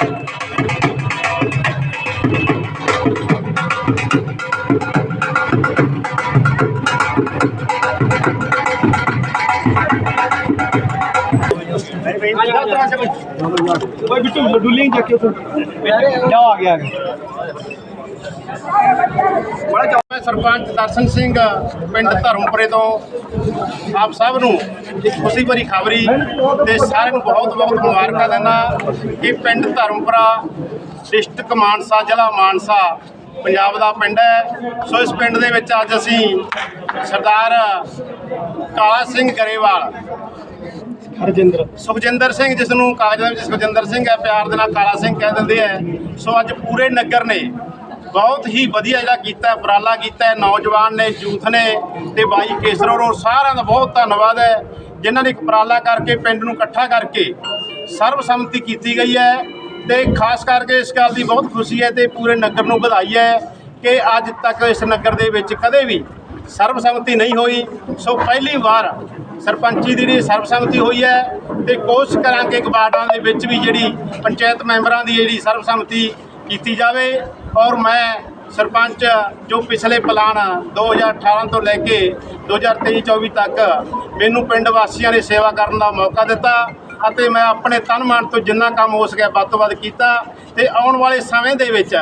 Thank you. ਓਏ ਬਿੱਟੂ ਡੁੱਲੀ ਜਾ ਕੇ ਜਾ ਆ ਗਿਆ ਮੈਂ ਸਰਪੰਚ ਦਰਸ਼ਨ ਸਿੰਘ, ਪਿੰਡ ਧਰਮਪੁਰੇ ਤੋਂ ਆਪ ਸਭ ਨੂੰ ਇੱਕ ਖੁਸ਼ੀ ਭਰੀ ਖਬਰੀ ਤੇ ਸਾਰਿਆਂ ਨੂੰ ਬਹੁਤ ਬਹੁਤ ਮੁਬਾਰਕਾਂ ਦਿੰਦਾ ਕਿ ਪਿੰਡ ਧਰਮਪੁਰਾ ਡਿਸਟ੍ਰਿਕਟ ਮਾਨਸਾ, ਜ਼ਿਲ੍ਹਾ ਮਾਨਸਾ ਪੰਜਾਬ ਦਾ ਪਿੰਡ ਹੈ। ਸੋ ਇਸ ਪਿੰਡ ਦੇ ਵਿੱਚ ਅੱਜ ਅਸੀਂ ਸਰਦਾਰ ਕਾਲਾ ਸਿੰਘ ਗਰੇਵਾਲ ਹਰਜਿੰਦਰ। ਸੁਖਜਿੰਦਰ ਸਿੰਘ ਜਿਸ ਨੂੰ ਕਾਗਜ਼ਾਂ ਵਿੱਚ ਸੁਖਜਿੰਦਰ ਸਿੰਘ ਹੈ ਪਿਆਰ ਦੇ ਨਾਲ ਕਾਲਾ ਸਿੰਘ ਕਹਿ ਦਿੰਦੇ ਆ। ਸੋ ਅੱਜ ਪੂਰੇ ਨਗਰ ਨੇ ਬਹੁਤ ਹੀ ਵਧੀਆ ਜਿਹੜਾ ਕੀਤਾ ਹੈ, ਉਪਰਾਲਾ ਕੀਤਾ ਹੈ। ਨੌਜਵਾਨ ਨੇ ਯੂਥ ਨੇ ਤੇ ਬਾਈ ਕੇਸਰੋਂ ਔਰ ਸਾਰਿਆਂ ਦਾ ਬਹੁਤ ਧੰਨਵਾਦ ਹੈ। ਜਿਨ੍ਹਾਂ ਨੇ ਇੱਕ ਉਪਰਾਲਾ ਕਰਕੇ ਪਿੰਡ ਨੂੰ ਇਕੱਠਾ ਕਰਕੇ ਸਰਬਸੰਮਤੀ ਕੀਤੀ ਗਈ ਹੈ ਤੇ ਖਾਸ ਕਰਕੇ ਇਸ ਗੱਲ ਦੀ ਬਹੁਤ ਖੁਸ਼ੀ ਹੈ ਤੇ ਪੂਰੇ ਨਗਰ ਨੂੰ ਵਧਾਈ ਹੈ ਕਿ ਅੱਜ ਤੱਕ ਇਸ ਨਗਰ ਦੇ ਵਿੱਚ ਕਦੇ ਵੀ ਸਰਬਸੰਮਤੀ ਨਹੀਂ ਹੋਈ। ਸੋ ਪਹਿਲੀ ਵਾਰ ਸਰਪੰਚੀ ਦੀ ਜਿਹੜੀ ਸਰਬਸੰਮਤੀ ਹੋਈ ਹੈ ਤੇ ਕੋਸ਼ਿਸ਼ ਕਰਾਂਗੇ ਕਿ ਵਾਰਡਾਂ ਦੇ ਵਿੱਚ ਵੀ ਜਿਹੜੀ ਪੰਚਾਇਤ ਮੈਂਬਰਾਂ ਦੀ ਜਿਹੜੀ ਸਰਬਸੰਮਤੀ ਕੀਤੀ ਜਾਵੇ। ਔਰ ਮੈਂ ਸਰਪੰਚ ਜੋ ਪਿਛਲੇ ਪਲਾਨ 2018 ਤੋਂ ਲੈ ਕੇ 2023-24 ਤੱਕ ਮੈਨੂੰ ਪਿੰਡ ਵਾਸੀਆਂ ਨੇ ਸੇਵਾ ਕਰਨ ਦਾ ਮੌਕਾ ਦਿੱਤਾ। ਅਤੇ ਮੈਂ ਆਪਣੇ ਤਨ ਮਨ ਤੋਂ ਜਿੰਨਾ ਕੰਮ ਹੋ ਸਕਿਆ ਵੱਧ ਤੋਂ ਵੱਧ ਕੀਤਾ ਤੇ ਆਉਣ ਵਾਲੇ ਸਮੇਂ ਦੇ ਵਿੱਚ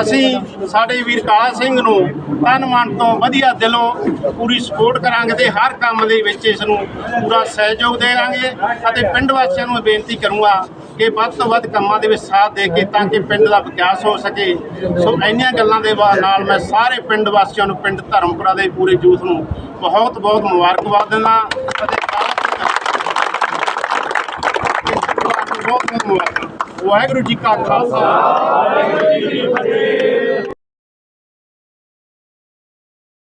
ਅਸੀਂ ਸਾਡੇ ਵੀਰ ਕਾਲਾ ਸਿੰਘ ਨੂੰ ਤਨ ਮਨ ਤੋਂ ਵਧੀਆ ਦਿਲੋਂ ਪੂਰੀ ਸਪੋਰਟ ਕਰਾਂਗੇ ਤੇ ਹਰ ਕੰਮ ਦੇ ਵਿੱਚ ਇਸ ਨੂੰ ਪੂਰਾ ਸਹਿਯੋਗ ਦੇਵਾਂਗੇ ਅਤੇ ਪਿੰਡ ਵਾਸੀਆਂ ਨੂੰ ਬੇਨਤੀ ਕਰੂੰਗਾ ਕਿ ਵੱਧ ਤੋਂ ਵੱਧ ਕੰਮਾਂ ਦੇ ਵਿੱਚ ਸਾਥ ਦੇ ਕੇ ਤਾਂ ਕਿ ਪਿੰਡ ਦਾ ਵਿਕਾਸ ਹੋ ਸਕੇ। ਸੋ ਇੰਨੀਆਂ ਗੱਲਾਂ ਦੇ ਬਾ- ਨਾਲ ਮੈਂ ਸਾਰੇ ਪਿੰਡ ਵਾਸੀਆਂ ਨੂੰ ਪਿੰਡ ਧਰਮਪੁਰਾ ਦੇ ਪੂਰੇ ਯੂਥ ਨੂੰ ਬਹੁਤ ਬਹੁਤ ਮੁਬਾਰਕਬਾਦ ਦਿੰਦਾ ਅਤੇ o agro de cacau.